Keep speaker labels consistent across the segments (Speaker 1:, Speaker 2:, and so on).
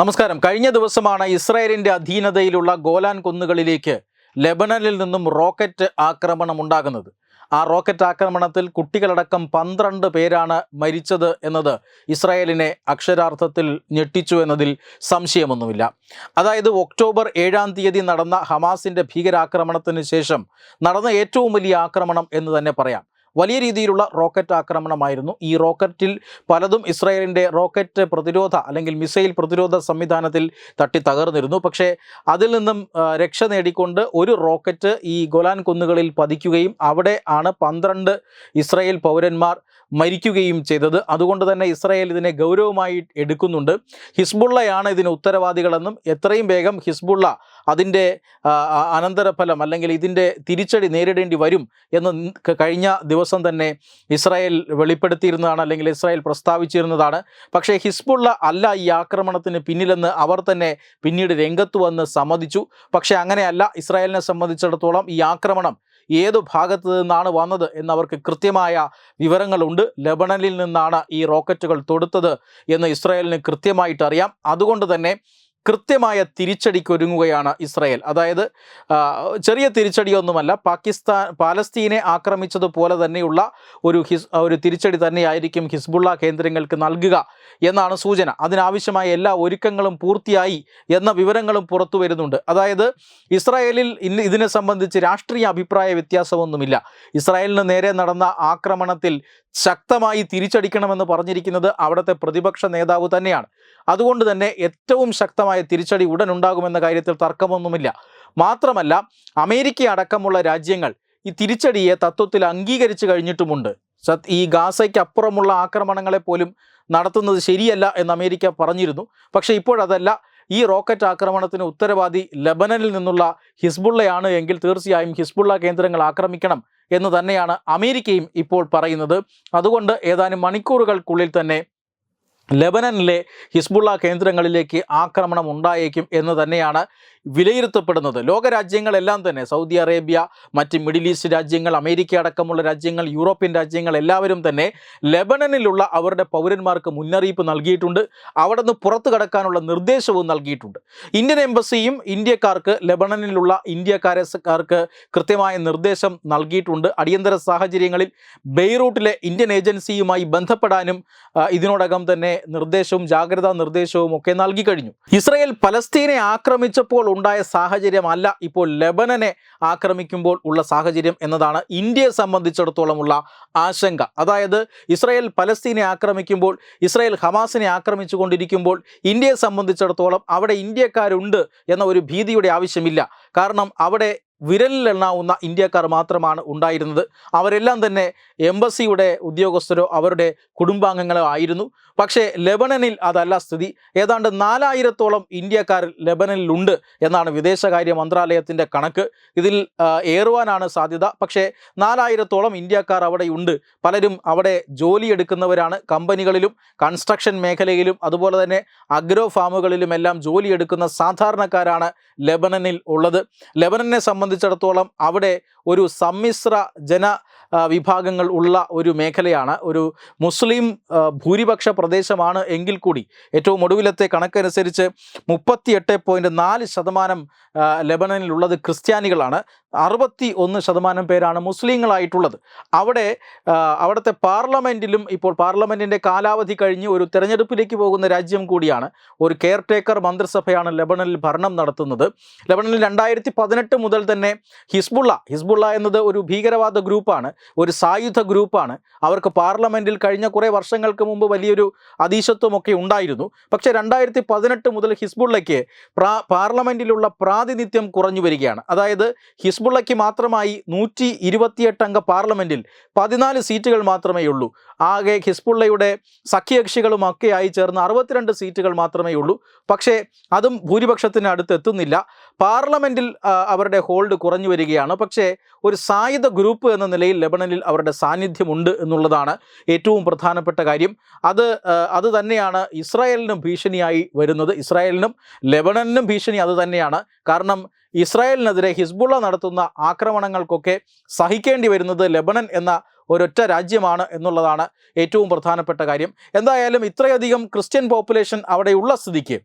Speaker 1: നമസ്കാരം. കഴിഞ്ഞ ദിവസമാണ് ഇസ്രായേലിന്റെ അധീനതയിലുള്ള ഗോലാൻ കുന്നുകളിലേക്ക് ലെബനനിൽ നിന്നും റോക്കറ്റ് ആക്രമണം ഉണ്ടാകുന്നത്. ആ റോക്കറ്റ് ആക്രമണത്തിൽ കുട്ടികളടക്കം പന്ത്രണ്ട് പേരാണ് മരിച്ചത് എന്നത് ഇസ്രായേലിനെ അക്ഷരാർത്ഥത്തിൽ ഞെട്ടിച്ചു എന്നതിൽ സംശയമൊന്നുമില്ല. അതായത് ഒക്ടോബർ ഏഴാം തീയതി നടന്ന ഹമാസിന്റെ ഭീകരാക്രമണത്തിന് ശേഷം നടന്ന ഏറ്റവും വലിയ ആക്രമണം എന്ന് തന്നെ പറയാം. വലിയ രീതിയിലുള്ള റോക്കറ്റ് ആക്രമണമായിരുന്നു. ഈ റോക്കറ്റിൽ പലതും ഇസ്രായേലിന്റെ റോക്കറ്റ് പ്രതിരോധ അല്ലെങ്കിൽ മിസൈൽ പ്രതിരോധ സംവിധാനത്തിൽ തട്ടി തകർന്നിരുന്നു. പക്ഷേ അതിൽ നിന്നും രക്ഷ നേടിക്കൊണ്ട് ഒരു റോക്കറ്റ് ഈ ഗോലാൻ കുന്നുകളിൽ പതിക്കുകയും അവിടെ ആണ് പന്ത്രണ്ട് ഇസ്രായേൽ പൗരന്മാർ മരിക്കുകയും ചെയ്തത്. അതുകൊണ്ട് തന്നെ ഇസ്രായേൽ ഇതിനെ ഗൗരവമായി എടുക്കുന്നുണ്ട്. ഹിസ്ബുള്ളയാണ് ഇതിന് ഉത്തരവാദികളെന്നും എത്രയും വേഗം ഹിസ്ബുള്ള അതിന്റെ അനന്തരഫലം അല്ലെങ്കിൽ ഇതിന്റെ തിരിച്ചടി നേരിടേണ്ടി വരും എന്ന് കഴിഞ്ഞ ദിവസം തന്നെ ഇസ്രായേൽ വെളിപ്പെടുത്തിയിരുന്നതാണ് അല്ലെങ്കിൽ ഇസ്രായേൽ പ്രസ്താവിച്ചിരുന്നതാണ്. പക്ഷേ ഹിസ്ബുള്ള അല്ല ഈ ആക്രമണത്തിന് പിന്നിലെന്ന് അവർ തന്നെ പിന്നീട് രംഗത്ത് വന്ന് സമ്മതിച്ചു. പക്ഷേ അങ്ങനെയല്ല. ഇസ്രായേലിനെ സംബന്ധിച്ചിടത്തോളം ഈ ആക്രമണം ഏതു ഭാഗത്തു നിന്നാണ് വന്നത് എന്നവർക്ക് കൃത്യമായ വിവരങ്ങളുണ്ട്. ലബണനിൽ നിന്നാണ് ഈ റോക്കറ്റുകൾ തൊടുത്തത് എന്ന് ഇസ്രായേലിന് കൃത്യമായിട്ട് അറിയാം അതുകൊണ്ട് തന്നെ കൃത്യമായ തിരിച്ചടിക്കൊരുങ്ങുകയാണ് ഇസ്രായേൽ. അതായത് ചെറിയ തിരിച്ചടിയൊന്നുമല്ല പാകിസ്ഥാൻ പാലസ്തീനെ ആക്രമിച്ചതുപോലെ തന്നെയുള്ള ഒരു ഹിസ് ഒരു തിരിച്ചടി തന്നെയായിരിക്കും ഹിസ്ബുള്ള കേന്ദ്രങ്ങൾക്ക് നൽകുക എന്നാണ് സൂചന. അതിനാവശ്യമായ എല്ലാ ഒരുക്കങ്ങളും പൂർത്തിയായി എന്ന വിവരങ്ങളും പുറത്തു വരുന്നുണ്ട്. അതായത് ഇസ്രായേലിൽ ഇന്ന് ഇതിനെ സംബന്ധിച്ച് രാഷ്ട്രീയ അഭിപ്രായ വ്യത്യാസമൊന്നുമില്ല. ഇസ്രായേലിന് നേരെ നടന്ന ആക്രമണത്തിൽ ശക്തമായി തിരിച്ചടിക്കണമെന്ന് പറഞ്ഞിരിക്കുന്നത് അവിടുത്തെ പ്രതിപക്ഷ നേതാവ് തന്നെയാണ്. അതുകൊണ്ട് തന്നെ ഏറ്റവും ശക്തമായ തിരിച്ചടി ഉടൻ ഉണ്ടാകുമെന്ന കാര്യത്തിൽ തർക്കമൊന്നുമില്ല. മാത്രമല്ല അമേരിക്ക അടക്കമുള്ള രാജ്യങ്ങൾ ഈ തിരിച്ചടിയെ തത്വത്തിൽ അംഗീകരിച്ചു കഴിഞ്ഞിട്ടുമുണ്ട്. സത് ഈ ഗാസയ്ക്ക് അപ്പുറമുള്ള ആക്രമണങ്ങളെ പോലും നടത്തുന്നത് ശരിയല്ല എന്ന് അമേരിക്ക പറഞ്ഞിരുന്നു. പക്ഷേ ഇപ്പോഴതല്ല ഈ റോക്കറ്റ് ആക്രമണത്തിന് ഉത്തരവാദി ലബനനിൽ നിന്നുള്ള ഹിസ്ബുള്ളയാണ് എങ്കിൽ തീർച്ചയായും ഹിസ്ബുള്ള കേന്ദ്രങ്ങൾ ആക്രമിക്കണം എന്ന് തന്നെയാണ് അമേരിക്കയും ഇപ്പോൾ പറയുന്നത്. അതുകൊണ്ട് ഏതാനും മണിക്കൂറുകൾക്കുള്ളിൽ തന്നെ ലെബനനിലെ ഹിസ്ബുള്ള കേന്ദ്രങ്ങളിലേക്ക് ആക്രമണം ഉണ്ടായേക്കും എന്ന് തന്നെയാണ് വിലയിരുത്തപ്പെടുന്നത്. ലോകരാജ്യങ്ങളെല്ലാം തന്നെ സൗദി അറേബ്യ മറ്റ് മിഡിൽ ഈസ്റ്റ് രാജ്യങ്ങൾ അമേരിക്ക അടക്കമുള്ള രാജ്യങ്ങൾ യൂറോപ്യൻ രാജ്യങ്ങൾ എല്ലാവരും തന്നെ ലെബനനിലുള്ള അവരുടെ പൗരന്മാർക്ക് മുന്നറിയിപ്പ് നൽകിയിട്ടുണ്ട്. അവിടെ നിന്ന് പുറത്തു കടക്കാനുള്ള നിർദ്ദേശവും നൽകിയിട്ടുണ്ട്. ഇന്ത്യൻ എംബസിയും ഇന്ത്യക്കാർക്ക് ലെബനനിലുള്ള ഇന്ത്യക്കാരക്കാർക്ക് കൃത്യമായ നിർദ്ദേശം നൽകിയിട്ടുണ്ട്. അടിയന്തര സാഹചര്യങ്ങളിൽ ബെയ്റൂട്ടിലെ ഇന്ത്യൻ ഏജൻസിയുമായി ബന്ധപ്പെടാനും ഇതിനോടകം തന്നെ നിർദ്ദേശവും ജാഗ്രതാ നിർദ്ദേശവും ഒക്കെ നൽകി കഴിഞ്ഞു. ഇസ്രയേൽ പലസ്തീനെ ആക്രമിച്ചപ്പോൾ ഉണ്ടായ സാഹചര്യമല്ല ഇപ്പോൾ ലെബനനെ ആക്രമിക്കുമ്പോൾ ഉള്ള സാഹചര്യം എന്നതാണ് ഇന്ത്യയെ സംബന്ധിച്ചിടത്തോളമുള്ള ആശങ്ക. അതായത് ഇസ്രയേൽ പലസ്തീനെ ആക്രമിക്കുമ്പോൾ ഇസ്രയേൽ ഹമാസിനെ ആക്രമിച്ചു കൊണ്ടിരിക്കുമ്പോൾ ഇന്ത്യയെ സംബന്ധിച്ചിടത്തോളം അവിടെ ഇന്ത്യക്കാരുണ്ട് എന്ന ഒരു ഭീതിയുടെ ആവശ്യമില്ല. കാരണം അവിടെ വിരലിലെണ്ണാവുന്ന ഇന്ത്യക്കാർ മാത്രമാണ് ഉണ്ടായിരുന്നത്. അവരെല്ലാം തന്നെ എംബസിയുടെ ഉദ്യോഗസ്ഥരോ അവരുടെ കുടുംബാംഗങ്ങളോ ആയിരുന്നു. പക്ഷേ ലെബനനിൽ അതല്ല സ്ഥിതി. ഏതാണ്ട് നാലായിരത്തോളം ഇന്ത്യക്കാർ ലെബനനിലുണ്ട് എന്നാണ് വിദേശകാര്യ മന്ത്രാലയത്തിന്റെ കണക്ക്. ഇതിൽ ഏറുവാനാണ് സാധ്യത. പക്ഷേ നാലായിരത്തോളം ഇന്ത്യക്കാർ അവിടെയുണ്ട്. പലരും അവിടെ ജോലിയെടുക്കുന്നവരാണ് കമ്പനികളിലും കൺസ്ട്രക്ഷൻ മേഖലയിലും അതുപോലെ തന്നെ അഗ്രോ ഫാമുകളിലുമെല്ലാം ജോലിയെടുക്കുന്ന സാധാരണക്കാരാണ് ലെബനനിൽ ഉള്ളത്. ലെബനനെ സംബന്ധിച്ചിടത്തോളം അവിടെ ഒരു സമ്മിശ്ര ജന വിഭാഗങ്ങൾ ഉള്ള ഒരു മേഖലയാണ്. ഒരു മുസ്ലിം ഭൂരിപക്ഷ പ്രദേശമാണ് എങ്കിൽ കൂടി ഏറ്റവും ഒടുവിലത്തെ കണക്കനുസരിച്ച് മുപ്പത്തിയെട്ട് പോയിന്റ് നാല് ശതമാനം ലെബനനിലുള്ളത് ക്രിസ്ത്യാനികളാണ്. അറുപത്തി ഒന്ന് ശതമാനം പേരാണ് മുസ്ലിങ്ങളായിട്ടുള്ളത്. അവിടെ അവിടുത്തെ പാർലമെന്റിലും ഇപ്പോൾ പാർലമെന്റിന്റെ കാലാവധി കഴിഞ്ഞ് ഒരു തെരഞ്ഞെടുപ്പിലേക്ക് പോകുന്ന രാജ്യം കൂടിയാണ്. ഒരു കെയർ ടേക്കർ മന്ത്രിസഭയാണ് ലബണനിൽ ഭരണം നടത്തുന്നത്. ലബണനിൽ രണ്ടായിരത്തി പതിനെട്ട് മുതൽ തന്നെ ഹിസ്ബുള്ള ഹിസ്ബുള്ള എന്നത് ഒരു ഭീകരവാദ ഗ്രൂപ്പാണ് ഒരു സായുധ ഗ്രൂപ്പാണ്. അവർക്ക് പാർലമെന്റിൽ കഴിഞ്ഞ കുറേ വർഷങ്ങൾക്ക് മുമ്പ് വലിയൊരു അതീശത്വമൊക്കെ ഉണ്ടായിരുന്നു. പക്ഷേ രണ്ടായിരത്തി പതിനെട്ട് മുതൽ ഹിസ്ബുള്ളയ്ക്ക് പാർലമെന്റിലുള്ള പ്രാതിനിധ്യം കുറഞ്ഞു വരികയാണ്. അതായത് ഹിസ്ബുള്ളയ്ക്ക് മാത്രമായി നൂറ്റി ഇരുപത്തിയെട്ട് അംഗ പാർലമെന്റിൽ പതിനാല് സീറ്റുകൾ മാത്രമേ ഉള്ളൂ ആകെ ഹിസ്ബുള്ളയുടെ സഖ്യകക്ഷികളും ആയി ചേർന്ന് അറുപത്തിരണ്ട് സീറ്റുകൾ മാത്രമേ ഉള്ളൂ പക്ഷേ അതും ഭൂരിപക്ഷത്തിന് അടുത്ത് എത്തുന്നില്ല പാർലമെന്റിൽ അവരുടെ ഹോൾഡ് കുറഞ്ഞു വരികയാണ്. പക്ഷേ ഒരു സായുധ ഗ്രൂപ്പ് എന്ന നിലയിൽ ലെബണനിൽ അവരുടെ സാന്നിധ്യമുണ്ട് എന്നുള്ളതാണ് ഏറ്റവും പ്രധാനപ്പെട്ട കാര്യം. അത് അത് തന്നെയാണ് ഇസ്രായേലിനും ഭീഷണിയായി വരുന്നത്. ഇസ്രായേലിനും ലെബണനിനും ഭീഷണി അത് തന്നെയാണ്. കാരണം ഇസ്രായേലിനെതിരെ ഹിസ്ബുള്ള നടത്തുന്ന ആക്രമണങ്ങൾക്കൊക്കെ സഹിക്കേണ്ടി വരുന്നത് ലെബനൻ എന്ന ഒരൊറ്റ രാജ്യമാണ് എന്നുള്ളതാണ് ഏറ്റവും പ്രധാനപ്പെട്ട കാര്യം. എന്തായാലും ഇത്രയധികം ക്രിസ്ത്യൻ പോപ്പുലേഷൻ അവിടെയുള്ള സ്ഥിതിക്ക്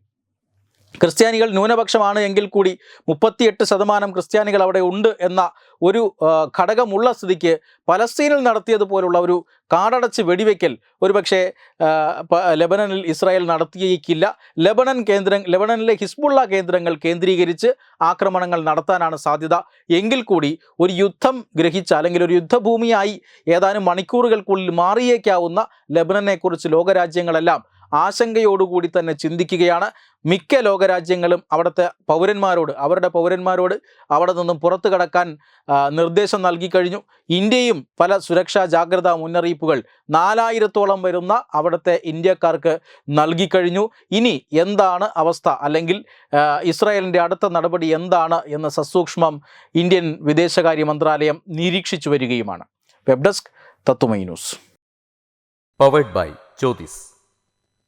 Speaker 1: ക്രിസ്ത്യാനികൾ ന്യൂനപക്ഷമാണ് എങ്കിൽ കൂടി മുപ്പത്തിയെട്ട് ശതമാനം ക്രിസ്ത്യാനികൾ അവിടെ ഉണ്ട് എന്ന ഒരു ഘടകമുള്ള സ്ഥിതിക്ക് പലസ്തീനിൽ നടത്തിയതുപോലുള്ള ഒരു കാടടച്ച് വെടിവെക്കൽ ഒരുപക്ഷെ ലെബനനിൽ ഇസ്രായേൽ നടത്തിയേക്കില്ല. ലെബനൻ കേന്ദ്രം ലെബനനിലെ ഹിസ്ബുള്ള കേന്ദ്രങ്ങൾ കേന്ദ്രീകരിച്ച് ആക്രമണങ്ങൾ നടത്താനാണ് സാധ്യത. എങ്കിൽ കൂടി ഒരു യുദ്ധം ഗ്രഹിച്ച അല്ലെങ്കിൽ ഒരു യുദ്ധഭൂമിയായി ഏതാനും മണിക്കൂറുകൾക്കുള്ളിൽ മാറിയേക്കാവുന്ന ലെബനനെക്കുറിച്ച് ലോകരാജ്യങ്ങളെല്ലാം ആശങ്കയോടുകൂടി തന്നെ ചിന്തിക്കുകയാണ്. മിക്ക ലോകരാജ്യങ്ങളും അവിടുത്തെ പൗരന്മാരോട് അവരുടെ പൗരന്മാരോട് അവിടെ നിന്നും പുറത്തു കടക്കാൻ നിർദ്ദേശം നൽകിക്കഴിഞ്ഞു ഇന്ത്യയും പല സുരക്ഷാ ജാഗ്രതാ മുന്നറിയിപ്പുകൾ നാലായിരത്തോളം വരുന്ന അവിടുത്തെ ഇന്ത്യക്കാർക്ക് നൽകിക്കഴിഞ്ഞു ഇനി എന്താണ് അവസ്ഥ? അല്ലെങ്കിൽ ഇസ്രായേലിന്റെ അടുത്ത നടപടി എന്താണ് എന്ന് സസൂക്ഷ്മം ഇന്ത്യൻ വിദേശകാര്യ മന്ത്രാലയം നിരീക്ഷിച്ചു വരികയുമാണ്. വെബ് ഡെസ്ക് തത്തുമൈ news.
Speaker 2: Powered by Jyothis